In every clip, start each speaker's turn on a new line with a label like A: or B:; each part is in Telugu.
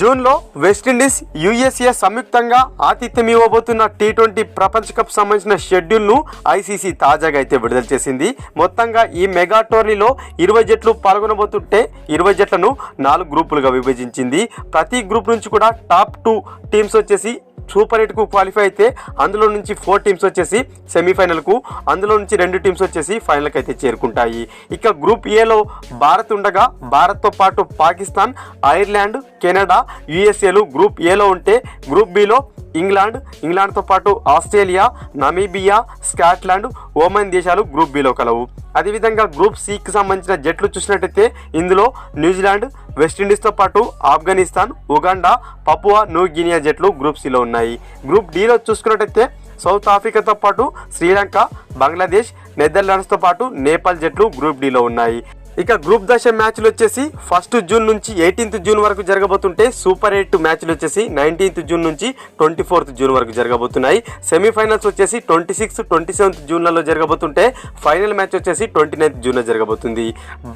A: జూన్లో వెస్టిండీస్ యుఎస్ఏ సంయుక్తంగా ఆతిథ్యం ఇవ్వబోతున్న టీ ట్వంటీ ప్రపంచ కప్ సంబంధించిన షెడ్యూల్ను ఐసీసీ తాజాగా అయితే విడుదల చేసింది. మొత్తంగా ఈ మెగా టోర్నీలో ఇరవై జట్లు పాల్గొనబోతుంటే ఇరవై జట్లను నాలుగు గ్రూపులుగా విభజించింది. ప్రతి గ్రూప్ నుంచి కూడా టాప్ టూ టీమ్స్ వచ్చేసి సూపర్ ఎయిట్కు క్వాలిఫై అయితే అందులో నుంచి ఫోర్ టీమ్స్ వచ్చేసి సెమీఫైనల్కు అందులో నుంచి రెండు టీమ్స్ వచ్చేసి ఫైనల్కి అయితే చేరుకుంటాయి. ఇక గ్రూప్ ఏలో భారత్ ఉండగా భారత్తో పాటు పాకిస్తాన్ ఐర్లాండ్ కెనడా యుఎస్ఏలు గ్రూప్ ఏలో ఉంటే గ్రూప్ బిలో ఇంగ్లాండ్ ఇంగ్లాండ్తో పాటు ఆస్ట్రేలియా నమీబియా స్కాట్లాండ్ ఓమన్ దేశాలు గ్రూప్ బిలో కలవు. అదేవిధంగా గ్రూప్ సికి సంబంధించిన జట్లు చూసినట్టయితే ఇందులో న్యూజిలాండ్ వెస్టిండీస్తో పాటు Afghanistan Uganda Papua New Guinea జట్లు గ్రూప్ సిలో ఉన్నాయి. గ్రూప్ డిలో చూసుకున్నట్టయితే సౌత్ ఆఫ్రికాతో పాటు శ్రీలంక బంగ్లాదేశ్ నెదర్లాండ్స్తో పాటు నేపాల్ జట్లు గ్రూప్ డిలో ఉన్నాయి. ఇక గ్రూప్ దశ మ్యాచ్లు వచ్చేసి ఫస్ట్ జూన్ నుంచి ఎయిటీన్త్ జూన్ వరకు జరగబోతుంటే సూపర్ ఎయిట్ మ్యాచ్లు వచ్చేసి నైన్టీన్త్ జూన్ నుంచి ట్వంటీ ఫోర్త్ జూన్ వరకు జరగబోతున్నాయి. సెమీఫైనల్స్ వచ్చేసి ట్వంటీ సిక్స్ ట్వంటీ సెవెంత్ జూన్లలో జరగబోతుంటే ఫైనల్ మ్యాచ్ వచ్చేసి ట్వంటీ నైన్త్ జూన్లో జరగబోతుంది.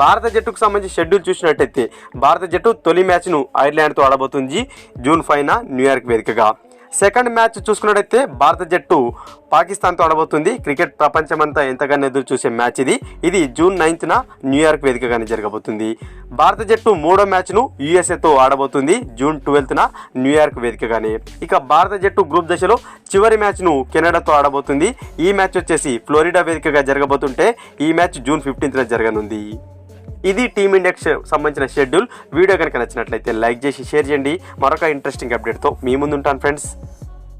A: భారత జట్టుకు సంబంధించి షెడ్యూల్ చూసినట్టయితే భారత జట్టు తొలి మ్యాచ్ను ఐర్లాండ్తో ఆడబోతుంది. జూన్ ఫైన న్యూయార్క్ వేదికగా. సెకండ్ మ్యాచ్ చూసుకున్నట్టయితే భారత జట్టు పాకిస్తాన్తో ఆడబోతుంది. క్రికెట్ ప్రపంచమంతా ఎంతగానో ఎదురు చూసే మ్యాచ్ ఇది. ఇది జూన్ నైన్త్న న్యూయార్క్ వేదికగానే జరగబోతుంది. భారత జట్టు మూడో మ్యాచ్ను యుఎస్ఏతో ఆడబోతుంది జూన్ ట్వెల్త్న న్యూయార్క్ వేదికగానే. ఇక భారత జట్టు గ్రూప్ దశలో చివరి మ్యాచ్ను కెనడాతో ఆడబోతుంది. ఈ మ్యాచ్ వచ్చేసి ఫ్లోరిడా వేదికగా జరగబోతుంటే ఈ మ్యాచ్ జూన్ ఫిఫ్టీన్త్న జరగనుంది. ఇది టీమిండియాకి సంబంధించిన షెడ్యూల్. వీడియో కనుక నచ్చినట్లయితే లైక్ చేసి షేర్ చేయండి. మరొక ఇంట్రెస్టింగ్ అప్డేట్తో మీ ముందుంటాను ఫ్రెండ్స్